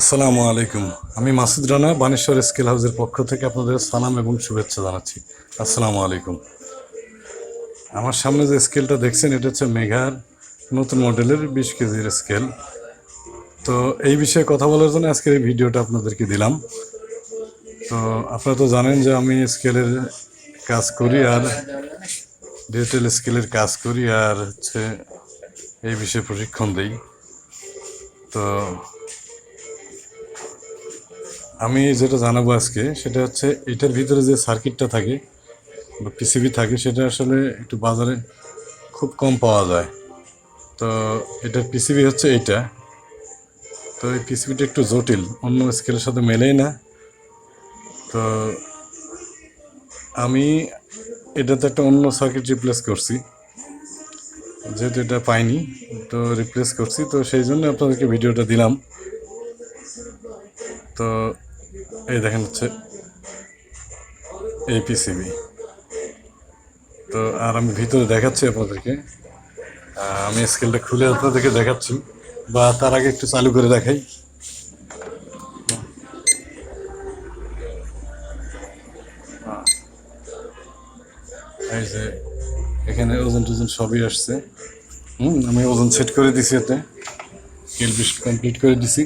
আসসালামু আলাইকুম। আমি মাসুদ রানা, বানেশ্বর স্কেল হাউসের পক্ষ থেকে আপনাদের সালাম এবং শুভেচ্ছা জানাচ্ছি। আসসালামু আলাইকুম। আমার সামনে যে স্কেলটা দেখছেন, এটা হচ্ছে মেঘার নতুন মডেলের বিশ কেজির স্কেল। তো এই বিষয়ে কথা বলার জন্য আজকের এই ভিডিওটা আপনাদেরকে দিলাম। তো আপনারা তো জানেন যে আমি স্কেলের কাজ করি আর ডিজিটাল স্কেলের কাজ করি আর হচ্ছে এই বিষয়ে প্রশিক্ষণ দিই। তো আমি যেটা জানাব আজকে, সেটা হচ্ছে এটার ভিতরে যে সার্কিটটা থাকে বা পিসিবি থাকে, সেটা আসলে একটু বাজারে খুব কম পাওয়া যায়। তো এটার পিসিবি হচ্ছে এইটা। তো এই পিসিবিটা একটু জটিল, অন্য স্কেলের সাথে মেলেই না। তো আমি এটাতে একটা অন্য সার্কিট রিপ্লেস করছি। যেহেতু এটা পাইনি, তো রিপ্লেস করছি, তো সেই জন্য আপনাদেরকে ভিডিওটা দিলাম। তো এই দেখেন হচ্ছে এই পিসিবি তো আর আমি ভিতরে দেখাচ্ছি আপনাদেরকে। আমি স্কেলটা খুলে আপনাদেরকে দেখাচ্ছি, বা তার আগে একটু চালু করে দেখাই। এই যে এখানে ওজন টোজন সবই আসছে। হুম, আমি ওজন সেট করে দিছি এতে। স্কেল বিশ কমপ্লিট করে দিছি।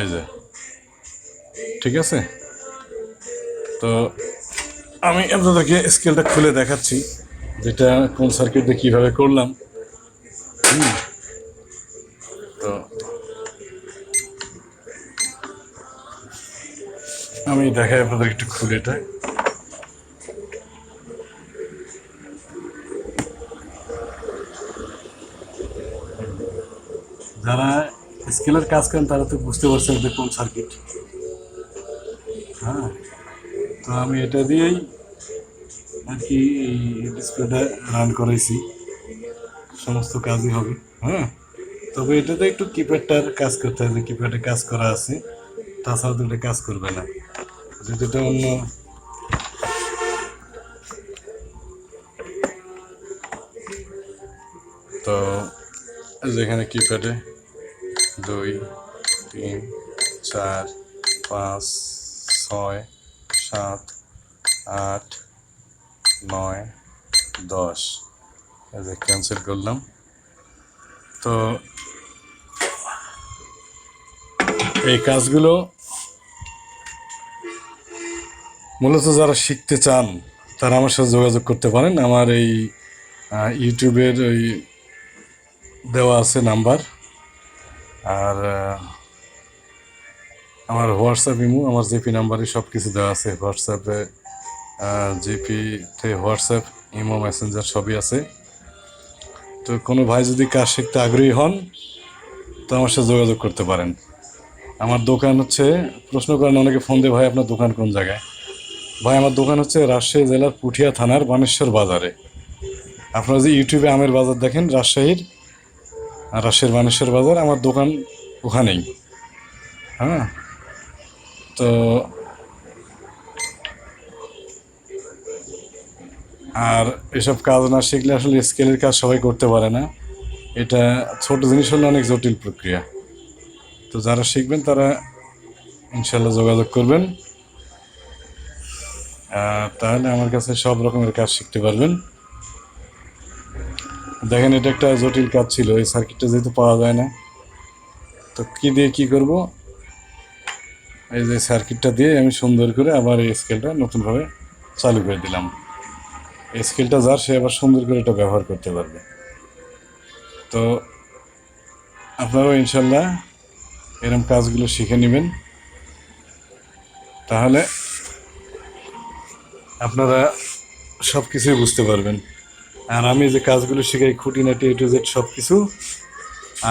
এই যে। ঠিক আছে? তো আমি আপনাদেরকে স্কেলটা খুলে দেখাচ্ছি, যেটা কোন সার্কিট কীভাবে করলাম। হুম। তো আমি দেখাই আপনাদের একটু খুলে এটা যারা স্কেলের কাজ করেন, তারা তো বুঝতে পারছেন যে কোন সার্কিট হ্যাঁ তো আমি এটা দিয়েই আর কি এই ডিসপ্লেটা রান করাইছি। সমস্ত কাজই হবে। হ্যাঁ তবে এটাতে একটু কিপ্যাডটার কাজ করতে হবে। কিপ্যাডে কাজ করা আছে, তাছাড়া তো কাজ করবে না। যদি এটা অন্য তো যেখানে কিপ্যাডে দুই, তিন, চার, পাঁচ, ছয়, সাত, আট, নয়, দশ। যে ক্যান্সেল করলাম। তো এই কাজগুলো মূলত যারা শিখতে চান, তারা আমার সাথে যোগাযোগ করতে পারেন। আমার এই ইউটিউবের ওই দেওয়া আছে নাম্বার। আর আমার হোয়াটসঅ্যাপ ইমো, আমার জিপি নাম্বারে সব কিছু দেওয়া আছে। হোয়াটসঅ্যাপে জিপিতে হোয়াটসঅ্যাপ ইমো মেসেঞ্জার সবই আছে। তো কোনো ভাই যদি কাজ শিখতে আগ্রহী হন, তো আমার সাথে যোগাযোগ করতে পারেন। আমার দোকান হচ্ছে, প্রশ্ন করেন অনেকে ফোন দিয়ে, ভাই, আপনার দোকান কোন জায়গায়? ভাই, আমার দোকান হচ্ছে রাজশাহী জেলার পুঠিয়া থানার বানেশ্বর বাজারে। আপনারা যে ইউটিউবে আমের বাজার দেখেন, রাজশাহীর রাজশাহীর বানেশ্বর বাজার, আমার দোকান ওখানেই। হ্যাঁ? তো আর এসব কাজ না শিখলে আসলে স্কেলের কাজ সবাই করতে পারে না। এটা ছোট জিনিস হলে অনেক জটিল প্রক্রিয়া। তো যারা শিখবেন তারা ইনশাল্লাহ যোগাযোগ করবেন। তাহলে আমার কাছে সব রকমের কাজ শিখতে পারবেন। দেখেন, এটা একটা জটিল কাজ ছিল, এই সার্কিটটা যেহেতু পাওয়া যায় না। তো কি দিয়ে কি করব? এই যে সার্কিটটা দিয়ে আমি সুন্দর করে আবার এই স্কেলটা নতুনভাবে চালু করে দিলাম। এই স্কেলটা যার, সে আবার সুন্দর করে এটা ব্যবহার করতে পারবে। তো আপনারাও ইনশাল্লাহ এরকম কাজগুলো শিখে নেবেন। তাহলে আপনারা সব কিছুই বুঝতে পারবেন। আর আমি যে কাজগুলো শিখাই খুঁটিনাটি এ টু জেড সব কিছু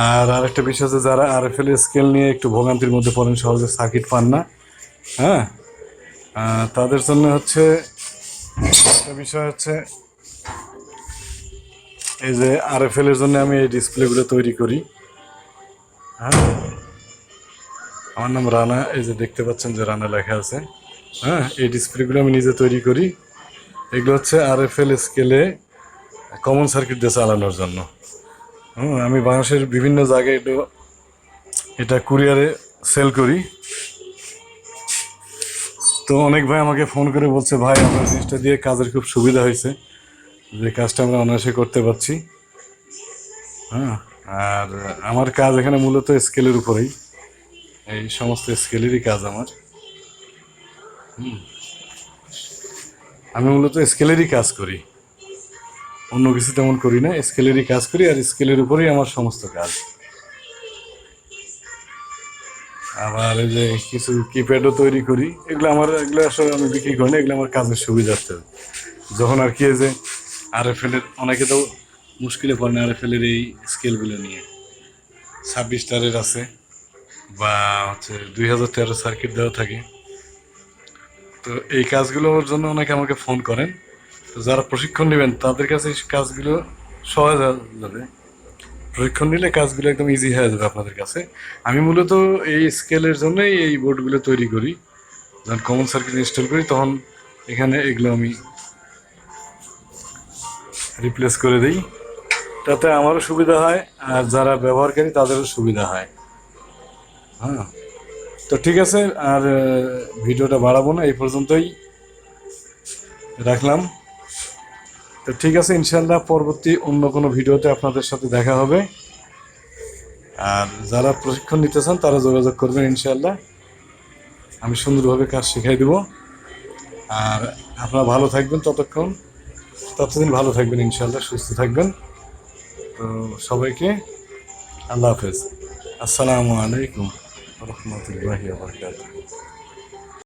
আর আরেকটা বিষয় হচ্ছে যারা আর এফ স্কেল নিয়ে একটু ভোগান্তির মধ্যে পড়েন, সহজে সার্কিট পান না হ্যাঁ? তাদের জন্য হচ্ছে একটা বিষয় হচ্ছে এই যে আর এফ এর জন্য আমি এই ডিসপ্লেগুলো তৈরি করি হ্যাঁ? আমার নাম রানা, এই যে দেখতে পাচ্ছেন যে রানা লেখা আছে হ্যাঁ? এই ডিসপ্লেগুলো আমি নিজে তৈরি করি। এগুলো হচ্ছে আর এফ এল স্কেলে কমন সার্কিট দিয়ে চালানোর জন্য। আমি বাংলাদেশের বিভিন্ন জায়গায় এটা এটা কুরিয়ারে সেল করি। তো অনেক ভাই আমাকে ফোন করে বলছে, ভাই আমার জিনিসটা দিয়ে কাজের খুব সুবিধা হয়েছে। যে কাজটা আমরা অনায়াসে করতে পারছি। হ্যাঁ আর আমার কাজ এখানে মূলত স্কেলের উপরেই। এই সমস্ত স্কেলেরই কাজ আমার। আমি মূলত স্কেলেরই কাজ করি। অন্য কিছু তেমন করি না স্কেলেরই কাজ করি আর স্কেলের উপরেই আমার সমস্ত কাজ। আবার এই যে কিছু কিপ্যাডও তৈরি করি, এগুলো আমার, এগুলো আসলে আমি বিক্রি করি না, এগুলো আমার কাজের সুবিধার্থে যখন আর কি যে আর এফ এর অনেকে তো মুশকিলে পড়ে না আর এফ এর এই স্কেলগুলো নিয়ে। ছাব্বিশ টারের আছে, বা হচ্ছে দুই হাজার তেরো সার্কিট দেওয়া থাকে। তো এই কাজগুলোর জন্য অনেকে আমাকে ফোন করেন। যারা প্রশিক্ষণ নেবেন, তাদের কাছে কাজগুলো সহজ হয়ে যাবে। প্রশিক্ষণ নিলে কাজগুলো একদম ইজি হয়ে যাবে আপনাদের কাছে। আমি মূলত এই স্কেলের জন্যই এই বোর্ডগুলো তৈরি করি। যখন কমন সার্কিট ইনস্টল করি, তখন এখানে এগুলো আমি রিপ্লেস করে দিই। তাতে আমারও সুবিধা হয়, আর যারা ব্যবহারকারী, তাদেরও সুবিধা হয়। হ্যাঁ। তো ঠিক আছে, আর ভিডিওটা বাড়াবো না, এই পর্যন্তই রাখলাম। তো ঠিক আছে ইনশাল্লাহ পরবর্তী অন্য কোনো ভিডিওতে আপনাদের সাথে দেখা হবে। আর যারা প্রশিক্ষণ নিতে চান, তারা যোগাযোগ করবেন ইনশাল্লাহ আমি সুন্দরভাবে কাজ শিখাই দেব। আর আপনারা ভালো থাকবেন ততক্ষণ। ততদিন ভালো থাকবেন ইনশাল্লাহ সুস্থ থাকবেন। তো সবাইকে আল্লাহ হাফেজ। আসসালামু আলাইকুম রহমতুল্লাহি বারকাতুহ।